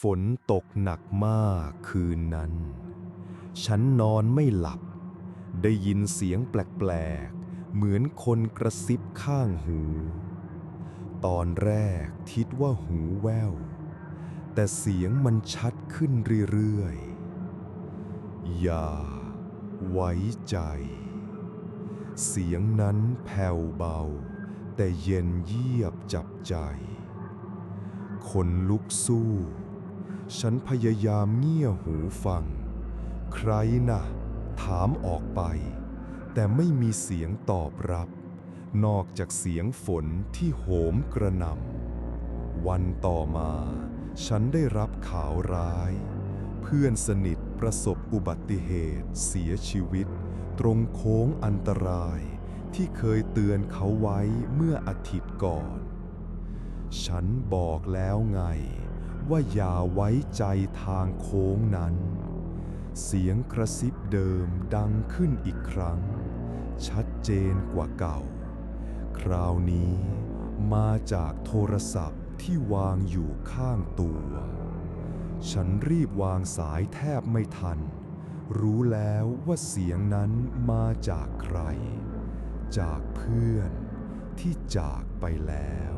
ฝนตกหนักมากคืนนั้น ฉันนอนไม่หลับ ได้ยินเสียงแปลกๆ เหมือนคนกระซิบข้างหู ตอนแรกคิดว่าหูแว่ว แต่เสียงมันชัดขึ้นเรื่อยๆ อย่าไว้ใจ เสียงนั้นแผ่วเบา แต่เย็นเยียบจับใจคนลุกสู้ ฉันพยายามเงี่ยหูฟัง ใครนะถามออกไป แต่ไม่มีเสียงตอบรับ นอกจากเสียงฝนที่โหมกระหน่ำวันต่อมา ฉันได้รับข่าวร้าย เพื่อนสนิทประสบอุบัติเหตุเสียชีวิต ตรงโค้งอันตรายที่เคยเตือนเขาไว้เมื่ออาทิตย์ก่อน ฉันบอกแล้วไง ว่าอย่าไว้ใจทางโค้งนั้น เสียงกระซิบเดิมดังขึ้นอีกครั้ง ชัดเจนกว่าเก่า คราวนี้มาจากโทรศัพท์ที่วางอยู่ข้างตัว ฉันรีบวางสายแทบไม่ทัน รู้แล้วว่าเสียงนั้นมาจากใคร จากเพื่อนที่จากไปแล้ว